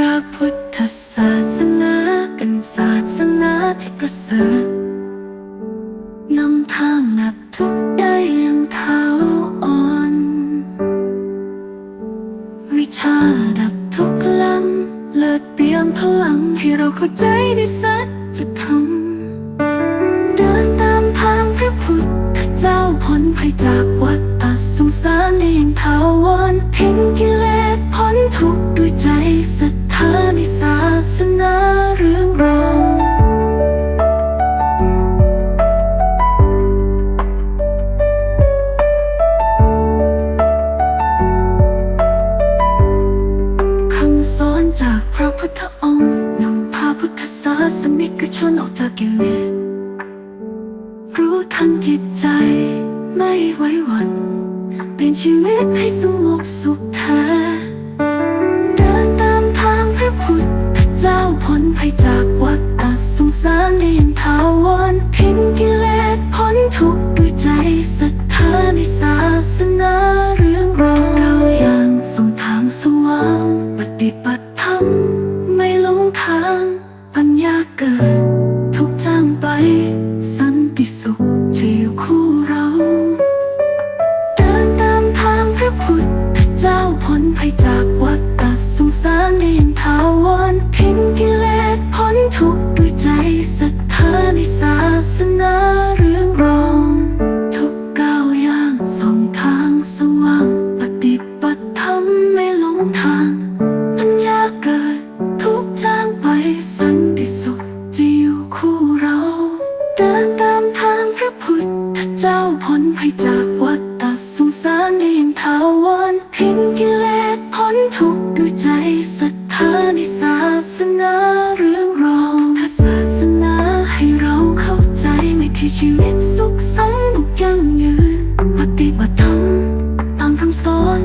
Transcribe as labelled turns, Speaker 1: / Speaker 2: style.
Speaker 1: ระพุทธศาสนาเป็นศาสนาที่ประเสริฐนำทางนักทุกได้ยังเท้าอ่อน วิชาดับทุกล้ำเลิศเปี่ยมพลังให้เราเข้าใจในสัจธรรมเดินตามทางพระพุทธเจ้าพ้นภัยจากวัฏฏสงสารได้อย่างเท้าวอนทิ้งกิเลสพ้นทุกข์ด้วยใจสัจ ในศาสนาเรื่องรองคำสอนจากพระพุทธองค์นำพาพุทธศาสนิกชนออกจากกิเลสรู้ทันจิตใจไม่ไว้หวัน เปลี่ยนชีวิตให้สงบสุขแท้ สนาเรื่องราวก้าอย่างส่งทางสว่างปฏิบัติธรรมไม่หลงทางปัญญาเกิด ทุกจางไป สันติสุขจะอยู่คู่เรา เดินตามทางพระพุทธเจ้าพ้นภัยจากวัฏฏสงสารได้อย่างถาวรทิ้งกิเลสพ้นทุกข์ด้วยใจศรัทธาในศาสนาามทางพระพุทธเจ้าพ้นภัยจากวัฏสงสารเองทาวรทิ้งกิเลสพ้นทุกข์ด้วยใจศรัทธาในศาสนาเรื่องรองถ้าศาสนาให้เราเข้าใจไม่ที่ชีวิตสุขสันต์ยั่งยืนปฏิบัติธรรมตามคำสอน